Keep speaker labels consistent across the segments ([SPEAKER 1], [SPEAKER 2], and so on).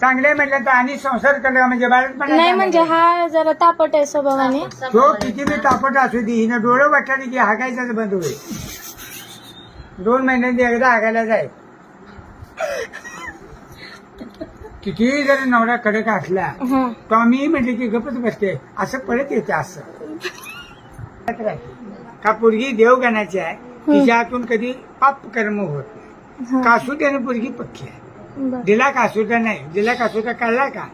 [SPEAKER 1] चांगले म्हटलं तर आणि संसार केला म्हणजे बाळात
[SPEAKER 2] नाही म्हणजे हा जरा तापट आहे स्वभावाने.
[SPEAKER 1] तो किती बी तापट असू दे हिनं डोळं वाटलं की हागायचाच बंद होईल. दोन महिन्यांनी एकदा हागायला जाय. किती जर नवरा कडक असला
[SPEAKER 2] हा.
[SPEAKER 1] तो आम्ही म्हटले की गपच बसते असं परत येते असं. का पोरगी देवगणाची आहे तिच्या हातून कधी पाप कर्म होत नाही.
[SPEAKER 2] हा.
[SPEAKER 1] कासुट्याने पोरगी पक्की आहे. दिला कासुटा नाही? दिला कासुटा काढला का?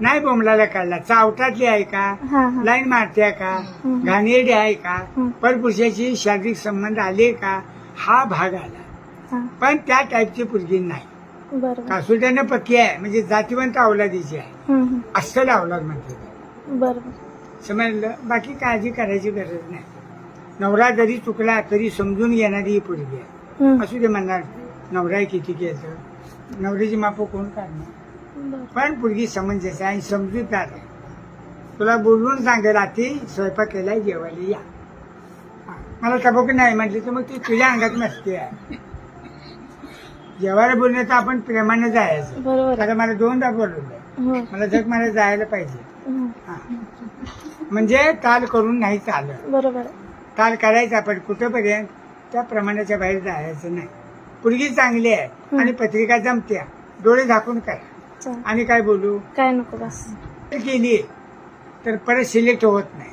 [SPEAKER 1] नाही बोमलाला काढला चावटातली आहे का? लाईन मारते का. घाणेरडी आहे का?
[SPEAKER 2] हम्म.
[SPEAKER 1] परपुरुषाची शारीरिक संबंध आले का? हा भाग आला. पण त्या टाईपची पोरगी नाही. कासुट्याने पक्की आहे? म्हणजे जातीवंत अवलादीची आहे. अस्सल अवलाद म्हणते.
[SPEAKER 2] बरोबर.
[SPEAKER 1] समजलं बाकी काळजी करायची गरज नाही. नवरा जरी चुकला तरी समजून घेणारी ही पोरगी आहे. असू दे म्हणणार नवरा किती केलं. नवऱ्याची माप कोण काढणार. पण पोरगी समंजस आहे आणि समजूतदार आहे तुला बोलवून सांगेल आधी स्वयंपाक केलाय जेवायला या. मला तबक नाही म्हटली तर मग ती तुझ्या अंगात नसते आहे जेवायला बोलण्यात आपण प्रेमाने जायचं
[SPEAKER 2] बरोबर.
[SPEAKER 1] आता मला दोनदा बोलवलं
[SPEAKER 2] हो.
[SPEAKER 1] मला जग मला जायला पाहिजे. हा. म्हणजे ताल करून नाही चालत
[SPEAKER 2] बरोबर.
[SPEAKER 1] ताल करायचा पण कुठंपर्यंत त्या प्रमाणाच्या बाहेर जायचं नाही पोरगी चांगली आहे आणि पत्रिका जमत्या. डोळे झाकून करा. आणि काय बोलू?
[SPEAKER 2] काय नको बस.
[SPEAKER 1] केली तर परत सिलेक्ट होत नाही.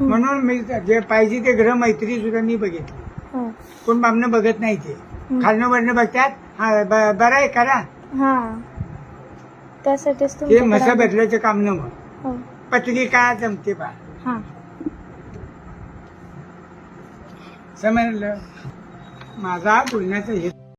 [SPEAKER 1] म्हणून मी जे पाहिजे ते ग्रह मैत्री सुद्धा मी बघितली.
[SPEAKER 2] हो.
[SPEAKER 1] कोण बामनं बघत नाही ते. खालनं वरनं बघतात. हा बरं आहे करा
[SPEAKER 2] हा. त्यासाठीच
[SPEAKER 1] ते
[SPEAKER 2] तुमच्याकडे
[SPEAKER 1] मसा. बदलायचं काम न मग
[SPEAKER 2] हो.
[SPEAKER 1] पत्रिका जमते बा. समजलं? माझा बोलण्याचा हेतू